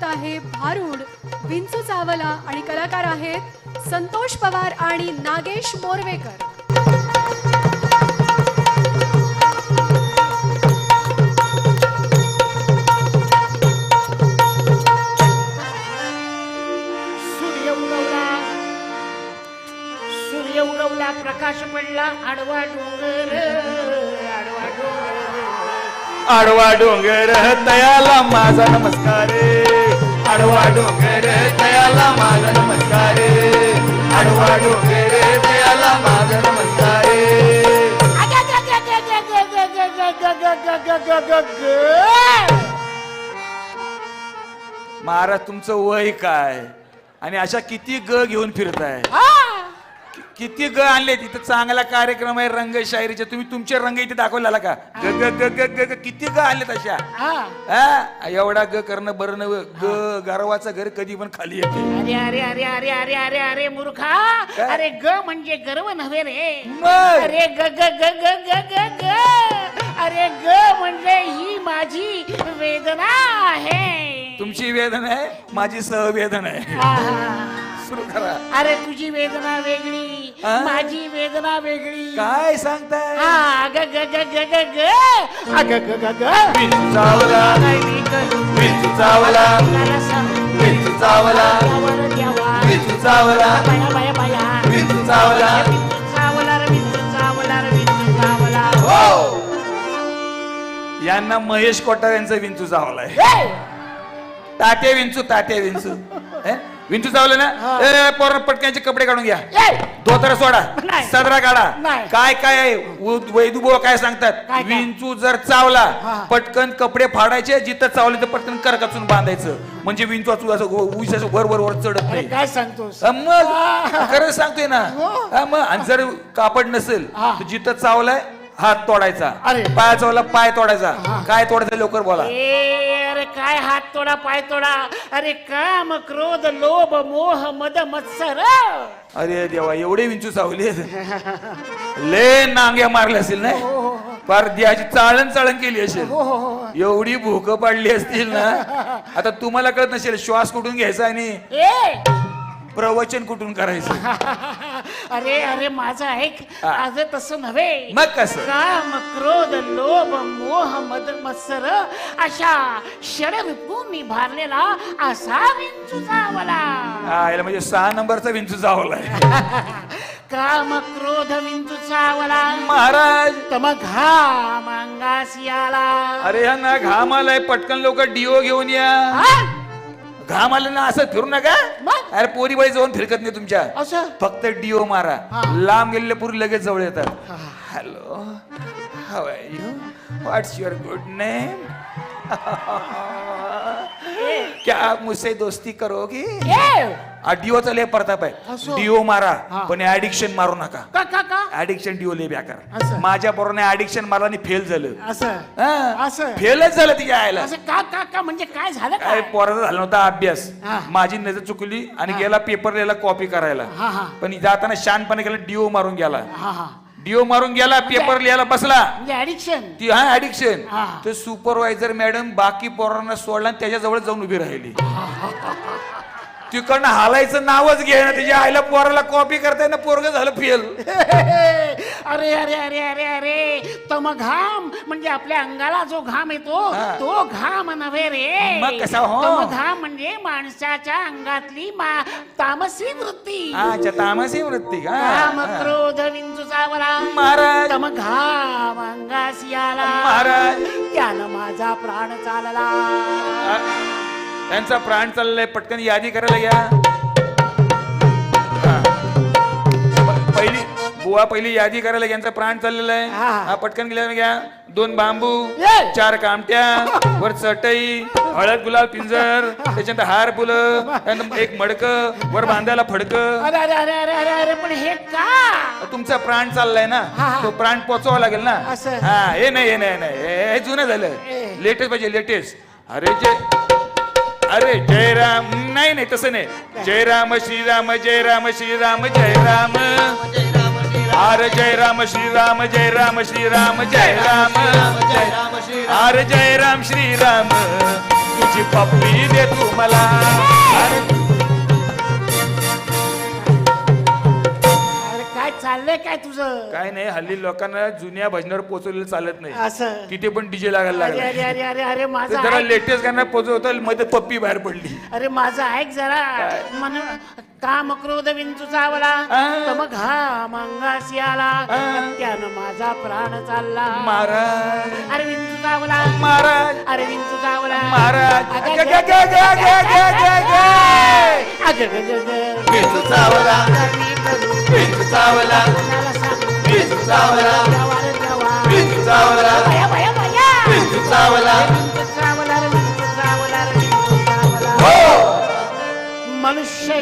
वाजवत आहे भारूड विंचू चावला आणि कलाकार आहेत संतोष पवार आणि नागेश मोरवेकर. सूर्य उगवला. सूर्य उगवला प्रकाश पडला आडवा डोंगर आडवा डोंगर. आडवा डोंगर तयाला माझा नमस्कार आडवा डोंगर तयाला माझा नमस्कार. आडवा डोंगर तयाला माझा नमस्कार. महाराज तुमचं वय काय? आणि अशा किती ग घेऊन फिरताय? किती ग आणले तिथं चांगला कार्यक्रम आहे रंग शायरीचे. तुम्ही तुमचे रंग इथे दाखवलेला का? ग ग ग ग ग ग किती ग आणले तशा हा. एवढा ग करणं बरं नव ग गर्वाचं घर कधी पण खाली येते. अरे अरे अरे अरे अरे अरे अरे मूर्खा. काय? अरे ग म्हणजे गर्व नव्हे रे. मग? अरे ग ग ग ग ग ग ग. अरे ग म्हणजे ही माझी वेदना आहे. तुमची वेदना आहे माझी सहवेदना आहे. आहा. सुरू करा अरे तुझी वेदना वेगळी हा? माझी वेदना वेगळी काय सांगताय हा ग ग ग ग ग ग अग ग ग ग विंचू चावला करू? विंचू चावला मला सांग. विंचू चावला देवाला द्यावा. विंचू चावला बाया बाया बाया विंचू चावला विंचू चावला रे, विंचू चावला रे, विंचू चावला. हो यांना महेश कोठार यांचा विंचू चावलाय हे! ताटे विंचू ताटे विंचू हे? विंचू चावलं ना ए पोर पटक्यांचे कपडे काढून घ्या! धोतर सोडा नाही. सदरा काढा नाही. काय काय आहे वैदू बुवा काय सांगतात काय? विंचू जर चावला हा. पटकन कपडे फाडायचे जिथं चावले तर पटकन करकचून बांधायचं म्हणजे विंचू असं ऊस असं वर वर वर चढत अरे नाही काय सांगतोस अं, मग खरं सांगतोय ना हो. मग आणि जर कापड नसेल हा. तर जिथं चावलाय हात तोडायचा अरे. पाय चावला पाय तोडायचा हा. काय तोडायचं लवकर बोला ए, काय हात तोडा पाय तोडा? अरे काम क्रोध लोभ मोह मद मत्सर. अरे देवा एवढे विंचू चावले ले नांग्या मारल्या असतील नाही? फार द्याची चाळण चाळण केली असेल. एवढी भूक पाडली असतील ना? आता तुम्हाला कळत नसेल श्वास कुठून घ्यायचा आणि ए प्रवचन कुठून करायचं? अरे अरे माझं ऐक हा. आज तसं नव्हे. मग कसं? काम क्रोध लोभ मोह मद मत्सर अशा षडविपूंनी भारलेला असा विंचू हा याला म्हणजे सहा नंबरचा विंचू चावलाय काम क्रोध विंचू चावला महाराज! तम घाम अंगासी आला अरे ह्या ना घाम आलाय पटकन लोक डिओ घेऊन या. हा? घाम आलं ना असं फिरू नका. मग? अरे पोरी बाई जाऊन फिरकत नाही तुमच्या. असं? फक्त डिओ मारा. हा. लांब गेलेले पुरी लगेच जवळ येतात. Hello how are you what's your good name क्या आप मुझसे दोस्ती करोगी? डिओचा लय प्रताप आहे असो. डिओ मारा हा. पण ऍडिक्शन मारू नका। का का का? ऍडिक्शन डिओ लय असं. बेकार माझ्या पोराने ऍडिक्शन मारला आणि फेल झालं। असं। असं. फेलच झालं तिच्या आयला असं का का का? म्हणजे काय झालं काय काय? पोराचा झाला नव्हता अभ्यास। हा. माझी नजर चुकली आणि गेला पेपर लिहायला कॉपी करायला. हा हा. पण जाताना शानपणे गेला डिओ मारून गेला. हा हा. डिओ मारून गेला पेपर लिहायला बसला. म्हणजे ऍडिक्शन ती हा ऍडिक्शन हा. तर सुपरवायझर मॅडम बाकी पोरांना सोडला आणि त्याच्याजवळ जाऊन उभी राहिली. तिकडनं हालायचं नावच घे ना. त्याच्या आईला पोराला कॉपी करताय ना पोरग झालं फेल. अरे अरे अरे अरे अरे. तम घाम म्हणजे आपल्या अंगाला जो घाम येतो हा. तो घाम नव्हे रे. मग कसा हो? तम घाम म्हणजे माणसाच्या अंगातली मा- तामसी वृत्ती. अच्छा तामसी वृत्ती. का काम. क्रोध विंचू चावला महाराज. तम घाम अंगासी आला महाराज. त्यानं माझा प्राण चालला. त्यांचा प्राण चाललाय पटकन यादी करायला या पहिली बुवा पहिली यादी करायला यांचा प्राण चाललेला आहे हा. हा पटकन गेल्या घ्या दोन बांबू ये. चार कामट्या वर चटई हळद गुलाब पिंजर त्याच्यानंतर हार फुलं त्यानंतर एक मडक वर बांधायला फडक अरे अरे अरे अरे अरे अरे पण हे का तुमचा प्राण चाललाय ना हा, हा. तो प्राण पोचवावा लागेल ना असं. हा हे नाही हे नाही हे नाही हे- हे जुनं झालं ए. लेटेस्ट पाहिजे लेटेस्ट अरे जय अरे जय राम नाही नाही तसं नाही. जय राम श्रीराम जय राम श्रीराम जय राम अरे जय राम श्रीराम जय राम श्रीराम जय राम अरे जय राम श्रीराम. तुझी पप्पी दे तू मला चाललंय काय तुझं? काय नाही हल्ली लोकांना जुन्या भजनावर पोहोचवलेलं चालत नाही. असं. तिथे पण डीजे लागायला अरे लागला. अरे अरे अरे अरे माझा जरा ऐक. लेटेस्ट गाणं पोहोचवतं मध्ये पप्पी बाहेर पडली. अरे माझा ऐक जरा. मन काम क्रोध विंचू चावला. आ. मग हा मंगासी आला त्यानं माझा प्राण चालला. महाराज. अरे विंचू चावला. महाराज. अरे विंचू चावला. महाराज. अगं, ग- ग- ग- ग- ग- ग- ग- ग. अगं. विंचू चावला. हो. मनुष्य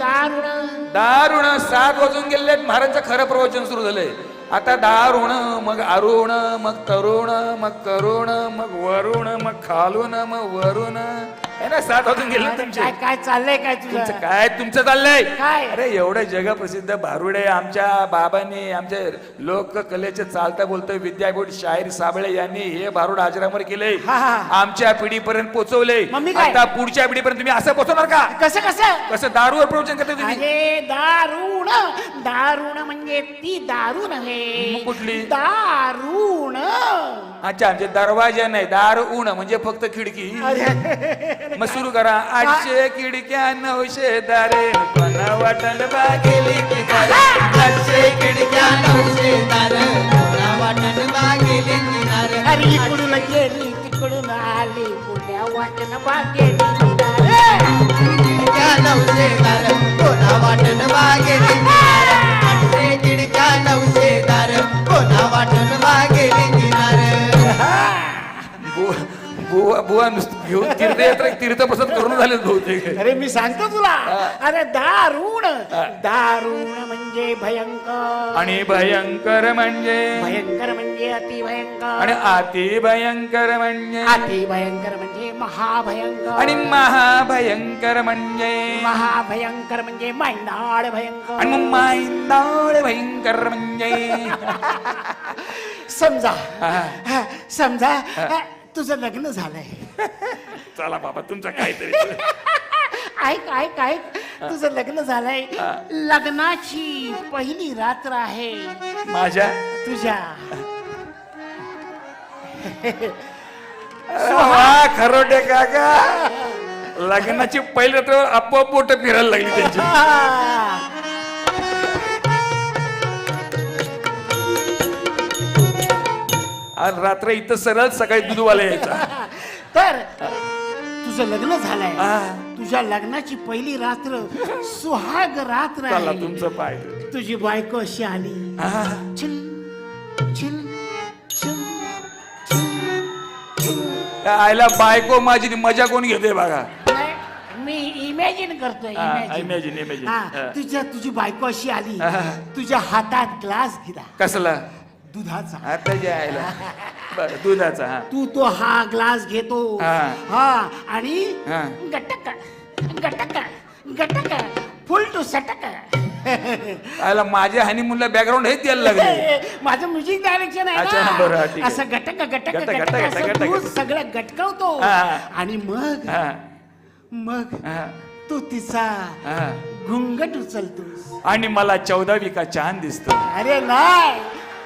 दारुण. दारुण सात वाजून गेले महाराजचं खरं प्रवचन सुरू झालंय. आता दारुण मग अरुण मग तरुण मग करुण मग वरुण मग खालून मग वरुण. ना सात वाजून गेले तुमचे. काय काय चाललंय काय तुमचं तुझं काय तुमचं चाललंय? काय? अरे एवढं जगप्रसिद्ध भारुडे आमच्या बाबांनी आमच्या लोककलेचे चालता बोलतं विद्यापीठ शाहीर साबळे यांनी हे भारुड आजरामर केले. हा, हा. आमच्या पिढीपर्यंत पोहोचवले मग मी काय? आता पुढच्या पिढीपर्यंत तुम्ही असं पोहोचवणार का? कसं कसं? कसं दारूवर प्रवचन करता तुम्ही? अरे दारुण दारुण म्हणजे ती दारू नव्हे. मग कुठली? दारुण अच्छा म्हणजे दरवाजा नाही दार उण म्हणजे फक्त खिडकी. मग सुरू करा. आठशे खिडक्या नऊशे दारे. कोणा वाटण बागेली आठशे खिडक्या नऊशे दारे. कोणा वाटण बागेली की दारे? अरे इकडून गेली तिकडून आली. पुण्या वाटण बागेली खिडक्या नऊशे दार. कोणा वाटण नुसतं घेऊन तीर्थयात्रा तीर्थप्रसाद करून झाले बहुतेक. अरे मी सांगतो तुला. अरे दारुण. दारुण म्हणजे भयंकर. आणि भयंकर म्हणजे? भयंकर म्हणजे अति भयंकर आणि अति भयंकर म्हणजे? अति भयंकर म्हणजे महाभयंकर. आणि महाभयंकर म्हणजे? महाभयंकर म्हणजे मैनाड भयंकर. आणि मग भयंकर म्हणजे? समजा. समजा. तुझं लग्न झालंय. चला बाबा तुमचं काहीतरी. ऐक ऐक ऐक. तुझं लग्न झालंय. लग्नाची पहिली रात्र आहे. माझ्या? तुझ्या. वा खरोटे काका. लग्नाची पहिली रात्र आपोआप बोट फिरायला लागली त्यांची. आज रात्र इथं सरळ सकाळी दूधवाला यायचा. तर तुझं लग्न झालंय. आ. तुझ्या लग्नाची पहिली रात्र सुहाग रात्र चला आहे तुमचं पाय. तुझी बायको अशी आली. आ. चिल त्या आईला बायको माझी ती मजा कोण घेते बघा. नाही, मी इमॅजिन करतोय imagine. हा, हा. तुझ्या तुझी बायको अशी आली. तुझ्या हातात ग्लास दिला कसला? दुधाचा. आता जे आयला बर दुधाचा हा तू तो हा ग्लास घेतो हा. हा आणि हा. गटक गटक गटक फुल टू सटक आयला माझ्या हनीमूनला बॅकग्राऊंड हे द्यायला लागले माझं म्युझिक डायरेक्शन आहे ठीक. असं गटक गटक गटक, असं दूध. सगळं गटकवतो हा. आणि मग हा, मग हा, तू तिचा हा. घुंगट उचलतोस आणि मला चौदावी का छान दिसतो अरे नाही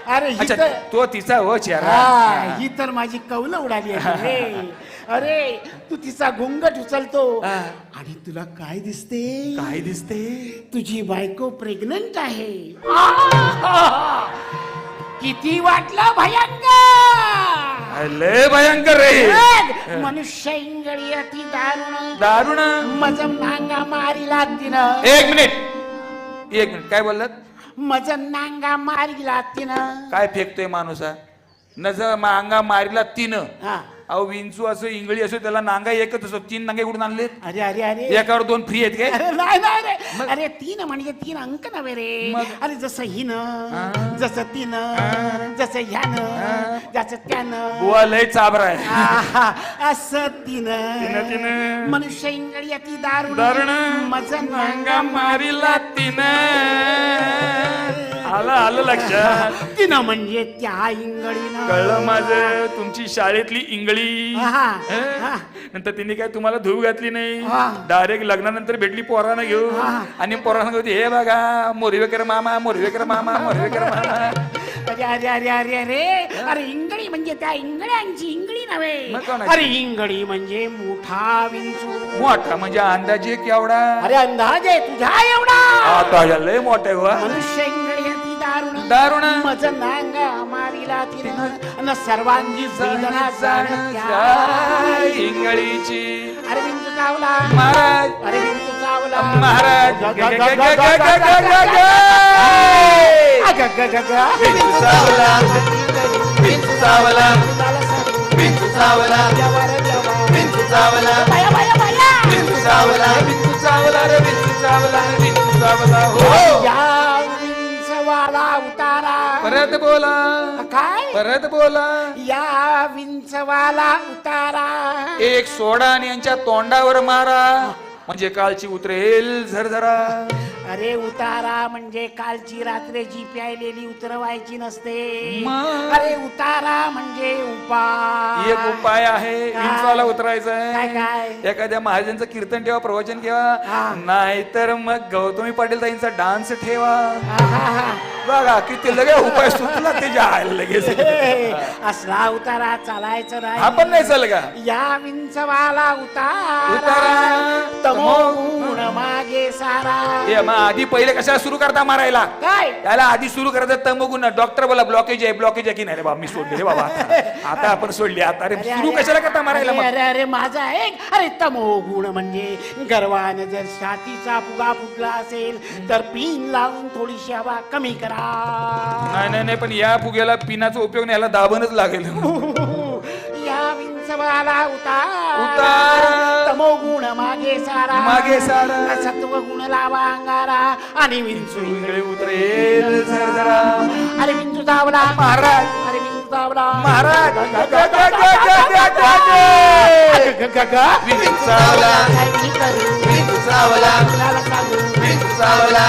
अरे ही अच्छा तर तो तिचा हो चेहरा. हा, तर माझी कौल उडाली आहे. रे अरे तू तिचा घुंगट उचलतो. हा. आणि तुला काय दिसते? काय दिसते? तुझी बायको प्रेग्नंट आहे. आह! किती वाटलं भयंकर! लय भयंकर रे. मनुष्य इंगळी अति दारुण. दारुण. मजम नांगा मारिला तिनं एक मिनिट. एक मिनिट. काय बोललात? मजम नांगा मारिला तिनं. काय फेकतोय माणूस हा? नज अंगा मारीला तीन. हा. अहो विंचू असो इंगळी असो त्याला नांगा एकच असो. तीन नांगे कुठून आणलेत? अरे अरे अरे. एकावर दोन फ्री आहेत काय? अरे नाही नाही रे मग? अरे तीन म्हणजे तीन अंक नव्हे रे. मग? अरे जसं हिनं. जसं तिनं जसं ह्यानं जसं त्यानं. बुवा लय चाबरा आहे. आहा, असं तिनं, तिनं तिनं. मनुष्य इंगळी दारुण दारुण. मजन नांगा मारीला तीन. आलं आलं लक्षात. तिनं म्हणजे त्या इंगळीनं. कळलं माझं तुमची शाळेतली इंगळी. आहा. हं? हा. नंतर तिने काय तुम्हाला धूव घातली नाही? हा. डायरेक्ट लग्नानंतर भेटली पोरानं घेऊन. हा. आणि पोरानं होती हे बघा मोरवेकर मामा मोरवेकर मामा मोरवेकर मामा. अरे अरे अरे अरे अरे. अरे इंगळी म्हणजे त्या इंगळ्यांची इंगळी मग नव्हे कोणाची? अरे इंगळी म्हणजे मोठा विंचू. मोठा म्हणजे अंदाजे केवढा अरे अंदाजे तुझ्या एवढा. आता लय मोठा आहे वा. मनुष्य इंगळी. दारुण मज नांग मारिला तिनं सर्वांची वेदना इंगळीची अरविंद चावला महाराज अरविंद चावला महाराज हो परत बोला. काय? परत बोला. या विंचवाला उतारा. एक सोडा आणि यांच्या तोंडावर मारा. म्हणजे कालची उतरेल झरझरा. अरे उतारा म्हणजे कालची रात्रीची प्यायलेली उतरवायची नसते मग? अरे उतारा म्हणजे उपाय एक उपाय आहे काय? उतरायचा काय काय एखाद्या महाराजांचं कीर्तन ठेवा प्रवचन हा. ठेवा नाहीतर मग गौतमी पाटील ताईंचा डान्स ठेवा आहाहा. बघा किती लगे उपाय सुचला ते जायला लगेच हे, असला उतारा चालायचं नाही पण नाही चाल का या विंचवाला उतारा उतारा. मागे आधी पहिले कशाला सुरू करता मारायला? काय? त्याला आधी सुरू करायचं तमगुण डॉक्टर बोला ब्लॉकेज आहे ब्लॉकेज आहे की नाही? रे बाबा मी सोडले रे बाबा आता. आता आपण सोडली आता. अरे सुरू कशाला करता मारायला अरे मग? अरे अरे माझा एक अरे तमोगुण म्हणजे गर्वानं जर छातीचा फुगा फुटला असेल तर पिन लावून थोडीशी हवा कमी करा. नाही नाही नाही पण या फुग्याला पिनाचा उपयोग नाही याला दाबणच लागेल. मला उतार उतार तमो गुण मागे सारा मागे सारा सत्व गुण लावा अंगारा आणि विंचू इंगळे उतरेल सरदरा अरे विंचू दावला महाराज अरे विंचू दावला महाराज विंचू चावला विंचू चावला विंचू चावला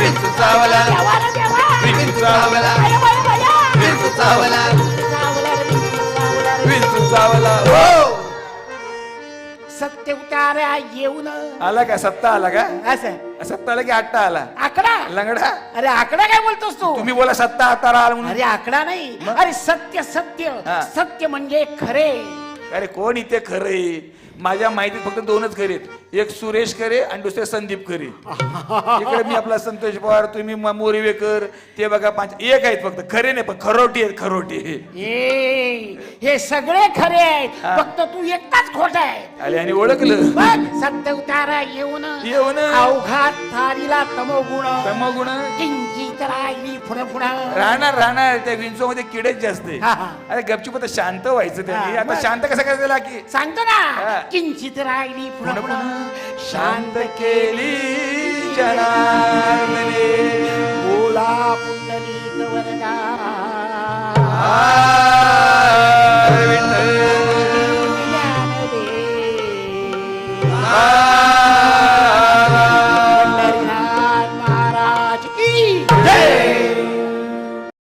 विंचू चावला विंचू चावला विंचू चावला चावला हो! सत्य उतारा येऊन. आला का? सत्ता आला का? असं. सत्ता आला की आट्टा आला? आकडा? लंगडा? अरे आकडा काय बोलतोस तू? तुम्ही बोला सत्ता आतारा आला म्हणून. अरे आकडा नाही. अरे सत्य सत्य. हा. सत्य म्हणजे खरे. अरे कोण इथे खरे? माझ्या माहितीत फक्त दोनच खरे आहेत. एक सुरेश खरे आणि दुसरे संदीप खरे. इकडे मी आपला संतोष पवार तुम्ही मोरिवेकर ते बघा पाच एक आहेत फक्त. खरे नाही पण खरोटी आहेत खरोटी. ए हे सगळे खरे आहेत. हा. फक्त तू एकटाच खोट आहे. आले आणि ओळखलं. बघ सत्य उतारा येऊन. येऊन. अवघात थारीला तमोगुण. मग गुण किंचित राहिली पुढे राहणार राहणार. त्या विंचो मध्ये किडेच जास्त आहे. हा, हा. अरे गपचूप आता शांत व्हायचं त्यांनी. हा, आता. शांत कसं करायचं त्याला की? सांगतो हा. ना किंचित राहिली पुढे पुढं शांत केली जनार्दने. बोला पुंडलिक वरदा